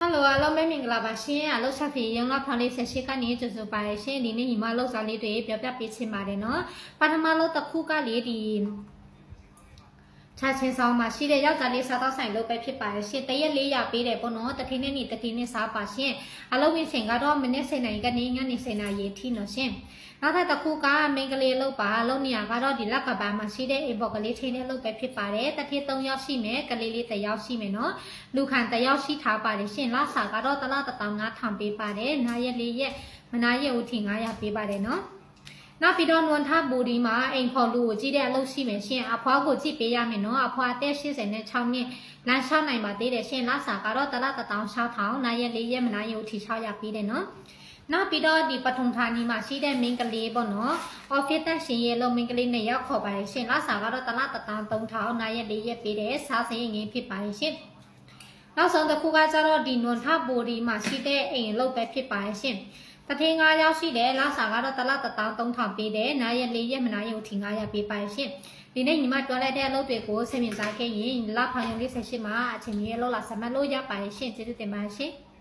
ဟယ်လိုအားလုံးပဲမင်္ဂလာပါရှင်အလုပ်ဆက်ဖြစ်ရုံလောက်ဖောင်လေးဆက်ရှိကနေကြိုဆိုပါရရှင်ဒီနေ့ညီမလောက်စားလေးတွေပြောပြပေးချင်ပါတယ်နော်ပထမလို့တစ်ခုကလေဒီ ချာချင်းဆောင်မှာရှိတဲ့ယောက်ျားလေးစားတော့ဆိုင်လုပ်ပဲဖြစ်ပါရရှင်တရက်လေးရပေးတယ်ပေါ့နော်တခင်းနဲ့နေတခင်းနဲ့စားပါရှင်အလုပ်ဝင်ချိန်ကတော့မိနစ်7နာရီကနေညနေ7နာရီထိနော်ရှင်နောက်ထပ်တစ်ခုကမင်္ဂလေးလုပ်ပါလုပ်နေရကတော့ဒီလက်ကဘာမှာရှိတဲ့အိမ်ဘော်ကလေးချိန်နဲ့လုပ်ပဲဖြစ်ပါတယ်တတိ3ယောက်ရှိမယ်ကလေးလေး1ယောက်ရှိမယ်နော်လူခံတယောက်ရှိထားပါတယ်ရှင်လစာကတော့တစ်လတစ်တောင်9ထောင်ပေးပါတယ်နာရက်လေးရက်မနာရက်ဦးထိ900ပေးပါတယ်နော် နောက်ပြီးတော့နွန်ထဘူဒီမှာအိမ်ဖော်လူကိုကြည့်တဲ့အလုပ်ရှိမယ်ရှင်အဖွားကိုကြည့်ပေးရမယ်နော်အဖွားအသက်86နဲ့6နှစ်လမ်းလျှောက်နိုင်ပါသေးတယ်ရှင်လစာကတော့တစ်လတစ်တောင်6ထောင်နာရက်လေးရက်မနာရက်ဦးထိ600ပေးတယ်နော်နောက်ပြီးတော့ဒီပထုံဌာနီမှာရှိတဲ့မင်းကလေးပေါ့နော်။ office တက်ရှင်ရဲ့လုံးမင်းကလေးနဲ့ရောက်ခေါ်ပါတယ်ရှင်။လစာကတော့တစ်လတစ်တောင်3000နာရက်လေးရက်ပေးတယ်။စားစရင်ငင်းဖြစ်ပါတယ်ရှင်။ နောက်ဆုံးတစ်ခုကကျတော့ဒီနွန်ထဘူဒီမှာရှိတဲ့အိမ်လုပ်ပဲဖြစ်ပါရဲ့ရှင်။တထင်း9ရောက်ရှိတယ်လစာကတော့တစ်လတစ်တောင်း3000ပေးတယ်။နားရက်၄ရက်မနားရက်ထင်900ပေးပါရဲ့ရှင်။ဒီနေ့ညီမပြောလိုက်တဲ့အလုပ်တွေကိုစိတ်ဝင်စားခဲ့ရင်လဖောင်ရုံလေးဆက်ရှိမှာအချိန်ကြီးလောက်လာစမှတ်လို့ရပါရဲ့ရှင်။ကျေးဇူးတင်ပါတယ်ရှင်။